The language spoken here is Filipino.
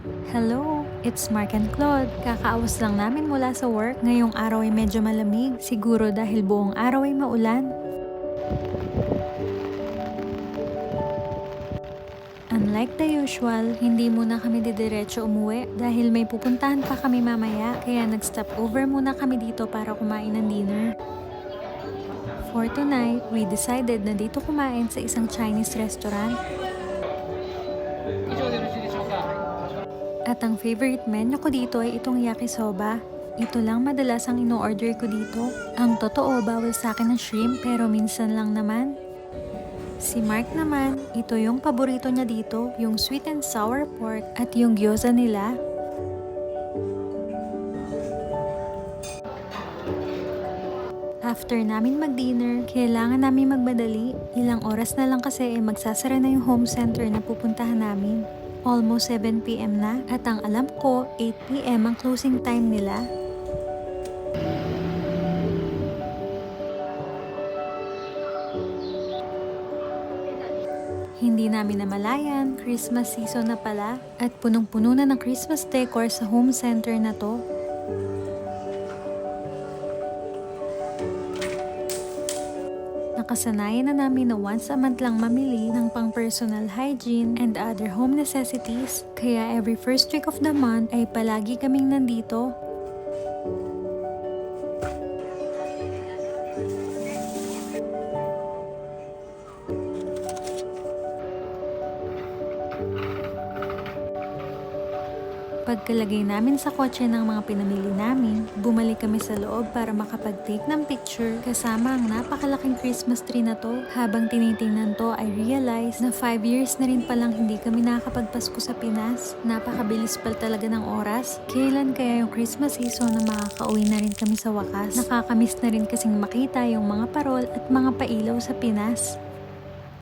Hello, it's Mark and Claude. Kakaawas lang namin mula sa work. Ngayong araw ay medyo malamig. Siguro dahil buong araw ay maulan. Unlike the usual, hindi muna kami didiretso umuwi dahil may pupuntahan pa kami mamaya kaya nag-stop over muna kami dito para kumain ng dinner. For tonight, we decided na dito kumain sa isang Chinese restaurant At ang favorite menu ko dito ay itong yakisoba. Ito lang madalas ang ino-order ko dito. Ang totoo, bawal sa akin ng shrimp pero minsan lang naman. Si Mark naman, ito yung paborito niya dito, yung sweet and sour pork at yung gyoza nila. After namin mag-dinner, kailangan namin magmadali. Ilang oras na lang kasi eh magsasara na yung home center na pupuntahan namin. Almost 7pm na at ang alam ko 8pm ang closing time nila. Hindi namin namalayan, Christmas season na pala at punong-puno na ng Christmas decor sa home center na to. Nakasanayan na namin na once a month lang mamili ng pang personal hygiene and other home necessities. Kaya every first week of the month ay palagi kaming nandito. Pagkalagay namin sa kotse ng mga pinamili namin, bumalik kami sa loob para makapag-take ng picture kasama ang napakalaking Christmas tree na to. Habang tinitingnan to, I realize na 5 years na rin palang hindi kami nakakapagpasko sa Pinas. Napakabilis pal talaga ng oras. Kailan kaya yung Christmas season na makakauwi na rin kami sa wakas? Nakakamiss na rin kasing makita yung mga parol at mga pailaw sa Pinas.